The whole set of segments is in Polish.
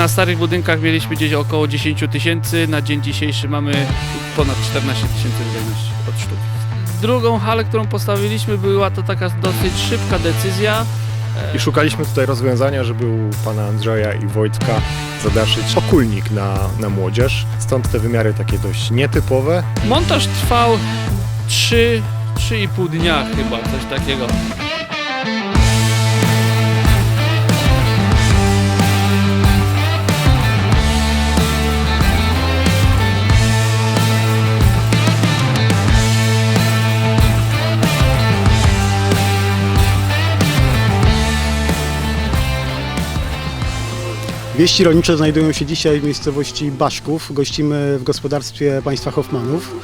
Na starych budynkach mieliśmy gdzieś około 10 tysięcy, na dzień dzisiejszy mamy ponad 14 tysięcy wydajności od sztuk. Drugą halę, którą postawiliśmy, była to taka dosyć szybka decyzja. I szukaliśmy tutaj rozwiązania, żeby u pana Andrzeja i Wojtka zadaszyć okulnik na, na młodzież. Stąd te wymiary takie dość nietypowe. Montaż trwał 3, 3,5 dnia chyba, coś takiego. Wieści rolnicze znajdują się dzisiaj w miejscowości Baszków. Gościmy w gospodarstwie państwa Hoffmanów,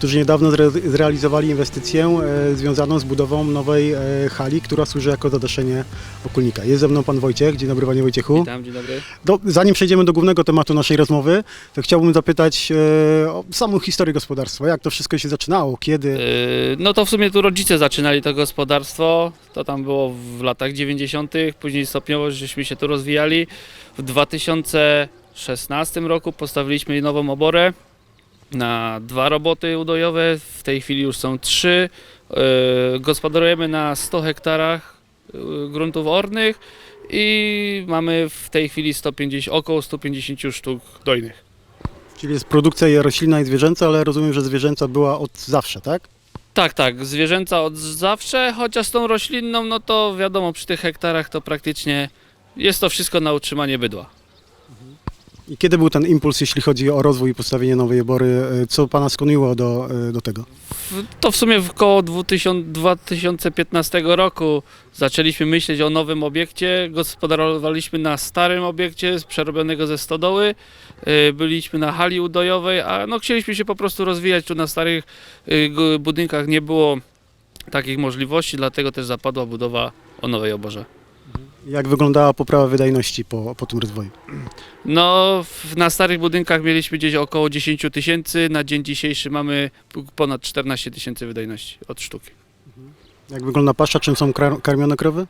którzy niedawno zre- zrealizowali inwestycję e, związaną z budową nowej e, hali, która służy jako zadaszenie okulnika. Jest ze mną pan Wojciech. Dzień dobry panie Wojciechu. Witam, dzień dobry. Do, zanim przejdziemy do głównego tematu naszej rozmowy, to chciałbym zapytać e, o samą historię gospodarstwa. Jak to wszystko się zaczynało? Kiedy? Yy, No to w sumie tu rodzice zaczynali to gospodarstwo, to tam było w latach 90., później stopniowo żeśmy się tu rozwijali. W 2016 roku postawiliśmy nową oborę na dwa roboty udojowe, w tej chwili już są trzy. Yy, Gospodarujemy na 100 hektarach yy, gruntów ornych i mamy w tej chwili 150, około 150 sztuk dojnych. Czyli jest produkcja roślinna i zwierzęca, ale rozumiem, że zwierzęca była od zawsze, tak? Tak, tak, zwierzęca od zawsze, chociaż z tą roślinną, no to wiadomo, przy tych hektarach to praktycznie jest to wszystko na utrzymanie bydła. I kiedy był ten impuls, jeśli chodzi o rozwój i postawienie nowej obory? E, Co Pana skłoniło do, e, do tego? To w sumie w około 2000, 2015 roku zaczęliśmy myśleć o nowym obiekcie. Gospodarowaliśmy na starym obiekcie przerobionego ze stodoły. Y, Byliśmy na hali udojowej, a no chcieliśmy się po prostu rozwijać. Tu na starych budynkach nie było takich możliwości, dlatego też zapadła budowa o nowej oborze. Jak wyglądała poprawa wydajności po, po tym rozwoju? No, w- na starych budynkach mieliśmy gdzieś około 10 tysięcy, na dzień dzisiejszy mamy p- ponad 14 tysięcy wydajności od sztuki. Jak wygląda pasza? Czym są kar- karmione krowy?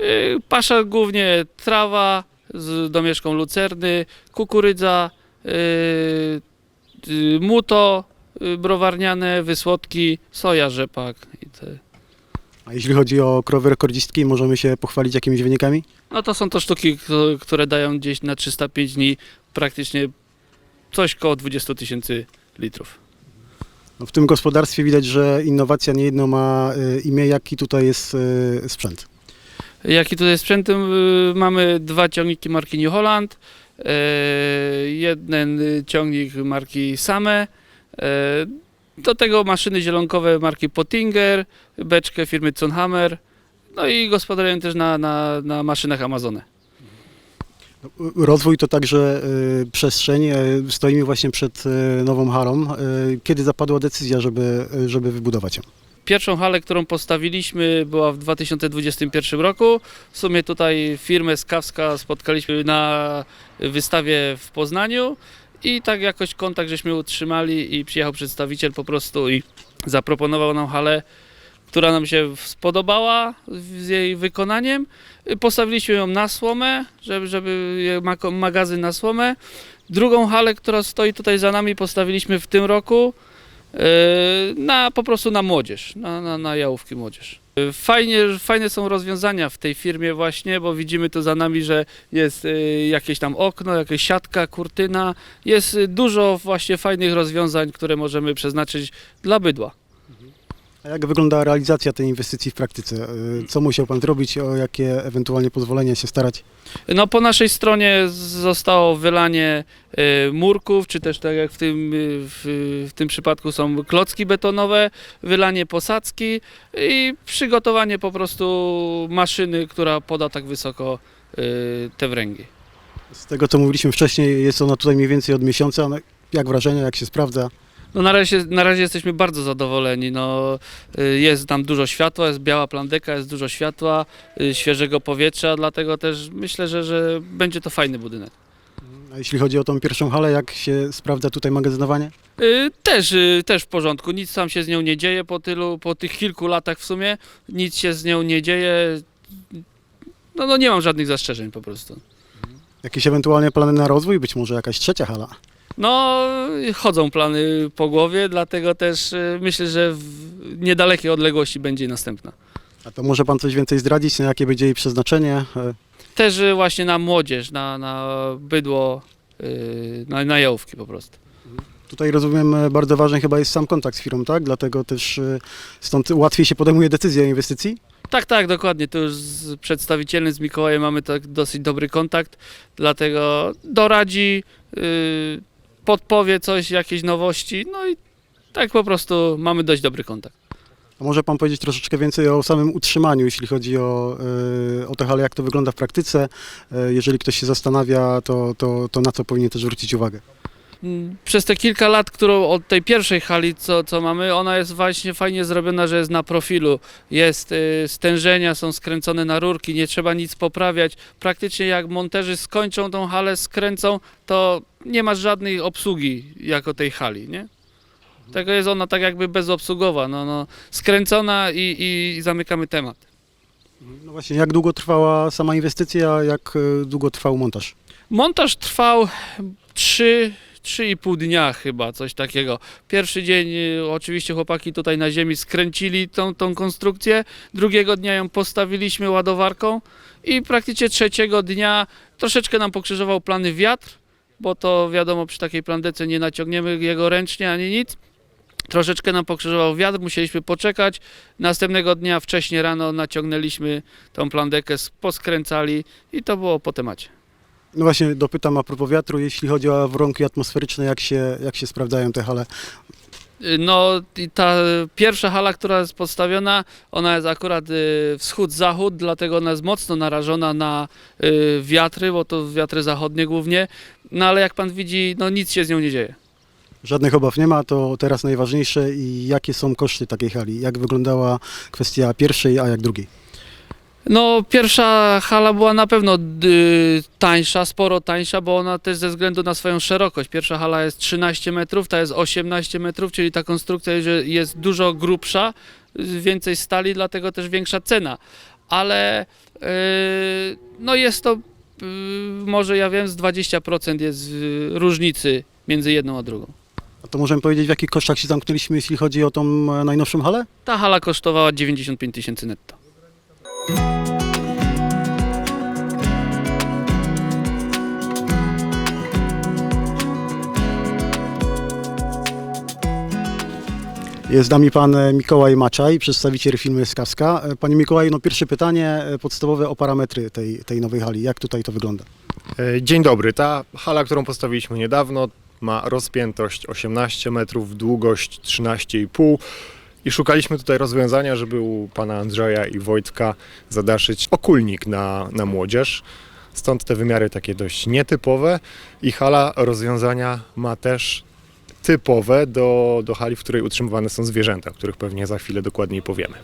Yy, Pasza głównie trawa z domieszką lucerny, kukurydza, yy, yy, muto yy, browarniane, wysłodki, soja, rzepak i te. A jeśli chodzi o krowy rekordzistki, możemy się pochwalić jakimiś wynikami? No to są to sztuki, które dają gdzieś na 305 dni praktycznie coś koło 20 tysięcy litrów. No w tym gospodarstwie widać, że innowacja niejedno ma e, imię, jaki tutaj jest e, sprzęt. Jaki tutaj sprzęt? Y, Mamy dwa ciągniki marki New Holland, y, jeden y, ciągnik marki Same, y, do tego maszyny zielonkowe marki Pottinger, beczkę firmy Zonhammer, no i gospodaruję też na, na, na maszynach Amazony. Rozwój to także e, przestrzeń. E, Stoimy właśnie przed e, nową halą. E, Kiedy zapadła decyzja, żeby, e, żeby wybudować ją? Pierwszą halę, którą postawiliśmy była w 2021 roku. W sumie tutaj firmę z Kawska spotkaliśmy na wystawie w Poznaniu i tak jakoś kontakt żeśmy utrzymali i przyjechał przedstawiciel po prostu i zaproponował nam halę, która nam się spodobała z jej wykonaniem. Postawiliśmy ją na słomę, żeby, żeby ma- magazyn na słomę. Drugą halę, która stoi tutaj za nami, postawiliśmy w tym roku. Yy, na po prostu na młodzież, na, na, na jałówki młodzież. Fajnie, fajne są rozwiązania w tej firmie właśnie, bo widzimy tu za nami, że jest yy, jakieś tam okno, jakaś siatka, kurtyna. Jest yy, dużo właśnie fajnych rozwiązań, które możemy przeznaczyć dla bydła. A jak wygląda realizacja tej inwestycji w praktyce? E, Co musiał Pan zrobić? O jakie ewentualnie pozwolenia się starać? No po naszej stronie zostało wylanie y, murków, czy też tak jak w tym, y, w, w tym przypadku są klocki betonowe, wylanie posadzki i przygotowanie po prostu maszyny, która poda tak wysoko y, te wręgi. Z tego, co mówiliśmy wcześniej, jest ona tutaj mniej więcej od miesiąca. No, Jak wrażenia, jak się sprawdza? No na razie, na razie jesteśmy bardzo zadowoleni. No, y, jest tam dużo światła, jest biała plandeka, jest dużo światła, y, świeżego powietrza, dlatego też myślę, że, że będzie to fajny budynek. A jeśli chodzi o tą pierwszą halę, jak się sprawdza tutaj magazynowanie? Y, Też, też w porządku. Nic tam się z nią nie dzieje po tylu, po tych kilku latach w sumie. Nic się z nią nie dzieje. No, no nie mam żadnych zastrzeżeń po prostu. Jakieś ewentualne plany na rozwój, być może jakaś trzecia hala? No, chodzą plany po głowie, dlatego też y, myślę, że w niedalekiej odległości będzie następna. A to może pan coś więcej zdradzić, na jakie będzie jej przeznaczenie? E, Też y, właśnie na młodzież, na, na bydło, y, na, na jałówki po prostu. Tutaj rozumiem, e, bardzo ważny chyba jest sam kontakt z firmą, tak? Dlatego też e, stąd łatwiej się podejmuje decyzja o inwestycji? Tak, tak, dokładnie. Tu już z przedstawicielem z Mikołajem mamy tak dosyć dobry kontakt, dlatego doradzi, y, podpowie coś, jakieś nowości, no i tak po prostu mamy dość dobry kontakt. A może pan powiedzieć troszeczkę więcej o samym utrzymaniu, jeśli chodzi o, e, o te hale, jak to wygląda w praktyce? E, Jeżeli ktoś się zastanawia, to, to, to na co powinien też zwrócić uwagę? Przez te kilka lat, którą od tej pierwszej hali, co, co mamy, ona jest właśnie fajnie zrobiona, że jest na profilu. Jest y, stężenia, są skręcone na rurki, nie trzeba nic poprawiać. Praktycznie jak monterzy skończą tą halę, skręcą, to nie ma żadnej obsługi jako tej hali, nie? Tego jest ona tak jakby bezobsługowa, no, no, skręcona i, i zamykamy temat. No właśnie, jak długo trwała sama inwestycja, jak e, długo trwał montaż? Montaż trwał 3, 3,5 dnia chyba, coś takiego. Pierwszy dzień y, oczywiście chłopaki tutaj na ziemi skręcili tą, tą konstrukcję, drugiego dnia ją postawiliśmy ładowarką i praktycznie trzeciego dnia troszeczkę nam pokrzyżował plany wiatr, bo to wiadomo przy takiej plandece nie naciągniemy jego ręcznie ani nic. Troszeczkę nam pokrzyżował wiatr, musieliśmy poczekać. Następnego dnia wcześnie rano naciągnęliśmy tą plandekę, poskręcali i to było po temacie. No właśnie, dopytam a propos wiatru, jeśli chodzi o warunki atmosferyczne, jak się, jak się sprawdzają te hale? No i ta pierwsza hala, która jest postawiona, ona jest akurat y, wschód-zachód, dlatego ona jest mocno narażona na y, wiatry, bo to wiatry zachodnie głównie. No ale jak pan widzi, no nic się z nią nie dzieje. Żadnych obaw nie ma, to teraz najważniejsze i jakie są koszty takiej hali? Jak wyglądała kwestia pierwszej, a jak drugiej? No pierwsza hala była na pewno y, tańsza, sporo tańsza, bo ona też ze względu na swoją szerokość. Pierwsza hala jest 13 metrów, ta jest 18 metrów, czyli ta konstrukcja jest- dużo grubsza, więcej stali, dlatego też większa cena. Ale y, no jest to, y, może ja wiem, z 20% jest y, różnicy między jedną a drugą. A to możemy powiedzieć, w jakich kosztach się zamknęliśmy, jeśli chodzi o tą e, najnowszą halę? Ta hala kosztowała 95 tysięcy netto. Jest z nami pan e, Mikołaj Maczaj, przedstawiciel firmy Skawska. E, Panie Mikołaju, no pierwsze pytanie e, podstawowe o parametry tej, tej nowej hali. Jak tutaj to wygląda? Dzień dobry. Ta hala, którą postawiliśmy niedawno, ma rozpiętość 18 metrów, długość 13,5 i szukaliśmy tutaj rozwiązania, żeby u pana Andrzeja i Wojtka zadaszyć okulnik na, na młodzież. Stąd te wymiary takie dość nietypowe i hala rozwiązania ma też typowe do, do hali, w której utrzymywane są zwierzęta, o których pewnie za chwilę dokładniej powiemy.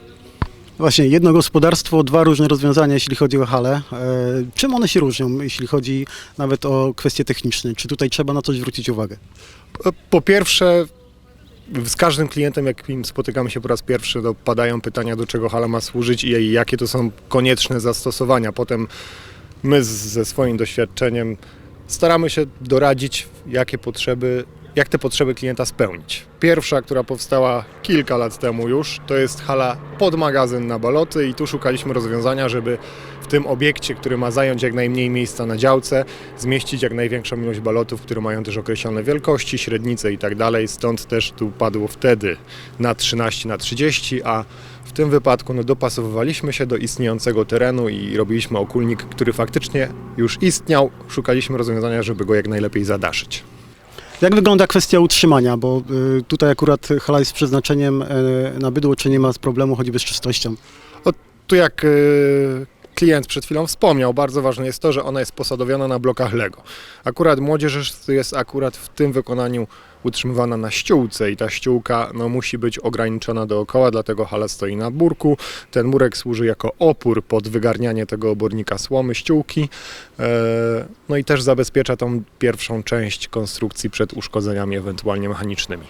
Właśnie, jedno gospodarstwo, dwa różne rozwiązania, jeśli chodzi o halę. E, czym one się różnią, jeśli chodzi nawet o kwestie techniczne? Czy tutaj trzeba na coś zwrócić uwagę? Po pierwsze, z każdym klientem, jakim spotykamy się po raz pierwszy, to padają pytania, do czego hala ma służyć i jakie to są konieczne zastosowania. Potem my ze swoim doświadczeniem staramy się doradzić, jakie potrzeby, jak te potrzeby klienta spełnić. Pierwsza, która powstała kilka lat temu już, to jest hala pod magazyn na baloty i tu szukaliśmy rozwiązania, żeby w tym obiekcie, który ma zająć jak najmniej miejsca na działce, zmieścić jak największą ilość balotów, które mają też określone wielkości, średnice i tak dalej. Stąd też tu padło wtedy na 13 na 30, a w tym wypadku no, dopasowywaliśmy się do istniejącego terenu i robiliśmy okulnik, który faktycznie już istniał. Szukaliśmy rozwiązania, żeby go jak najlepiej zadaszyć. Jak wygląda kwestia utrzymania? Bo y, tutaj akurat hala jest z przeznaczeniem e, na bydło, czy nie ma problemu choćby z czystością? Tu jak y, klient przed chwilą wspomniał, bardzo ważne jest to, że ona jest posadowiona na blokach Lego. Akurat młodzież jest akurat w tym wykonaniu utrzymywana na ściółce i ta ściółka no, musi być ograniczona dookoła, dlatego hala stoi na burku. Ten murek służy jako opór pod wygarnianie tego obornika słomy, ściółki. E, no i też zabezpiecza tą pierwszą część konstrukcji przed uszkodzeniami ewentualnie mechanicznymi.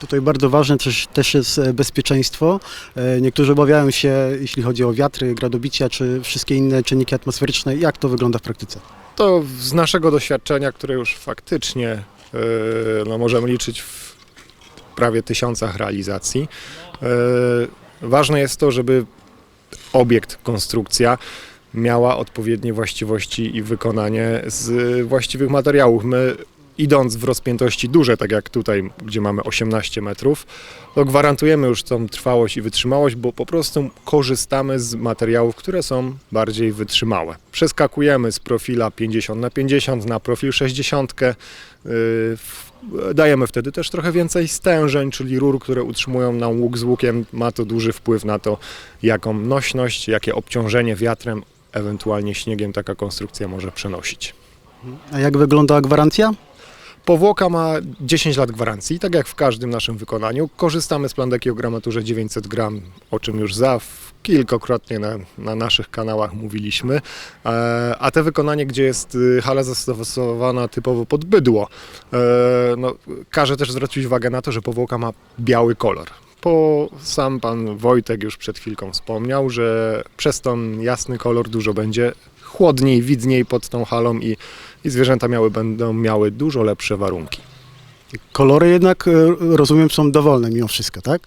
Tutaj bardzo ważne też, też jest e, bezpieczeństwo. E, Niektórzy obawiają się, jeśli chodzi o wiatry, gradobicia czy wszystkie inne czynniki atmosferyczne. Jak to wygląda w praktyce? To z naszego doświadczenia, które już faktycznie no, możemy liczyć w prawie tysiącach realizacji, yy, ważne jest to, żeby obiekt, konstrukcja miała odpowiednie właściwości i wykonanie z właściwych materiałów. My idąc w rozpiętości duże, tak jak tutaj, gdzie mamy 18 metrów, to gwarantujemy już tą trwałość i wytrzymałość, bo po prostu korzystamy z materiałów, które są bardziej wytrzymałe. Przeskakujemy z profila 50 na 50 na profil 60. yy, w- Dajemy wtedy też trochę więcej stężeń, czyli rur, które utrzymują nam łuk z łukiem. Ma to duży wpływ na to, jaką nośność, jakie obciążenie wiatrem, ewentualnie śniegiem taka konstrukcja może przenosić. A jak wygląda gwarancja? Powłoka ma 10 lat gwarancji, tak jak w każdym naszym wykonaniu. Korzystamy z plandeki o gramaturze 900 gram, o czym już za kilkakrotnie na, na naszych kanałach mówiliśmy. E, a te wykonanie, gdzie jest y, hala zastosowana typowo pod bydło, e, no, każę też zwrócić uwagę na to, że powłoka ma biały kolor. Po sam pan Wojtek już przed chwilką wspomniał, że przez ten jasny kolor dużo będzie chłodniej, widzniej pod tą halą i, i zwierzęta miały, będą miały dużo lepsze warunki. Kolory jednak, e, rozumiem, są dowolne mimo wszystko, tak?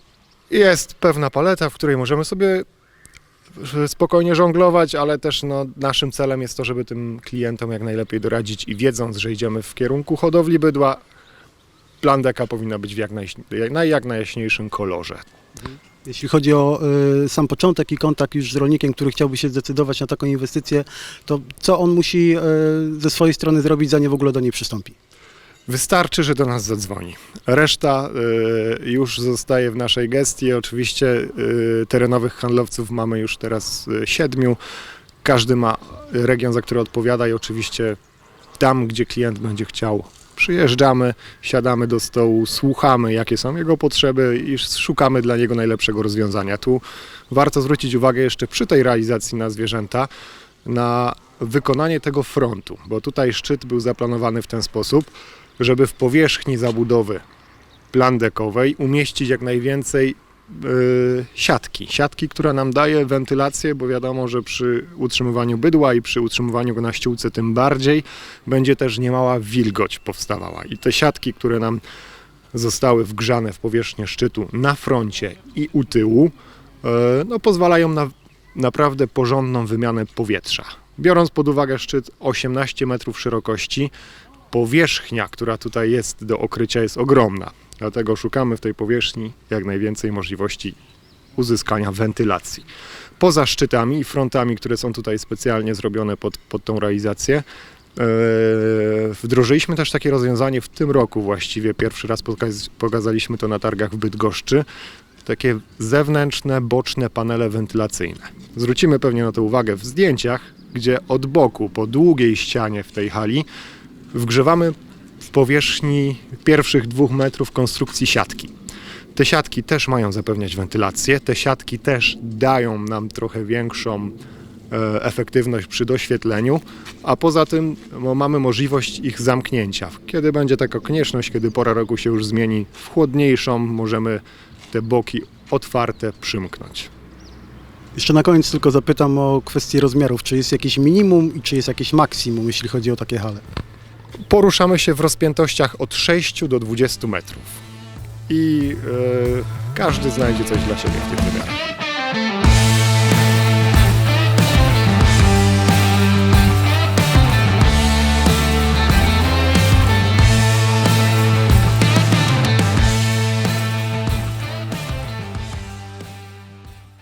Jest pewna paleta, w której możemy sobie e, spokojnie żonglować, ale też no, naszym celem jest to, żeby tym klientom jak najlepiej doradzić i wiedząc, że idziemy w kierunku hodowli bydła, plandeka powinna być w jak, naj, jak, naj, jak najjaśniejszym kolorze. Jeśli chodzi o e, sam początek i kontakt już z rolnikiem, który chciałby się zdecydować na taką inwestycję, to co on musi e, ze swojej strony zrobić, zanim w ogóle do niej przystąpi? Wystarczy, że do nas zadzwoni. Reszta y, już zostaje w naszej gestii. Oczywiście y, terenowych handlowców mamy już teraz y, siedmiu. Każdy ma region, za który odpowiada i oczywiście tam, gdzie klient będzie chciał, przyjeżdżamy, siadamy do stołu, słuchamy, jakie są jego potrzeby i szukamy dla niego najlepszego rozwiązania. Tu warto zwrócić uwagę jeszcze przy tej realizacji na zwierzęta na wykonanie tego frontu, bo tutaj szczyt był zaplanowany w ten sposób, żeby w powierzchni zabudowy plandekowej umieścić jak najwięcej siatki. Siatki, która nam daje wentylację, bo wiadomo, że przy utrzymywaniu bydła i przy utrzymywaniu go na ściółce tym bardziej będzie też niemała wilgoć powstawała. I te siatki, które nam zostały wgrzane w powierzchnię szczytu na froncie i u tyłu, y, no, pozwalają na naprawdę porządną wymianę powietrza. Biorąc pod uwagę szczyt 18 metrów szerokości, powierzchnia, która tutaj jest do okrycia, jest ogromna. Dlatego szukamy w tej powierzchni jak najwięcej możliwości uzyskania wentylacji. Poza szczytami i frontami, które są tutaj specjalnie zrobione pod, pod tą realizację, e, wdrożyliśmy też takie rozwiązanie w tym roku właściwie. Pierwszy raz pokaz, pokazaliśmy to na targach w Bydgoszczy. Takie zewnętrzne, boczne panele wentylacyjne. Zwrócimy pewnie na to uwagę w zdjęciach, gdzie od boku, po długiej ścianie w tej hali, wgrzewamy w powierzchni pierwszych dwóch metrów konstrukcji siatki. Te siatki też mają zapewniać wentylację, te siatki też dają nam trochę większą e, efektywność przy doświetleniu, a poza tym no, mamy możliwość ich zamknięcia. Kiedy będzie taka konieczność, kiedy pora roku się już zmieni w chłodniejszą, możemy te boki otwarte przymknąć. Jeszcze na koniec tylko zapytam o kwestię rozmiarów. Czy jest jakieś minimum i czy jest jakieś maksimum, jeśli chodzi o takie hale? Poruszamy się w rozpiętościach od 6 do 20 metrów i e, każdy znajdzie coś dla siebie w tych wymiarach.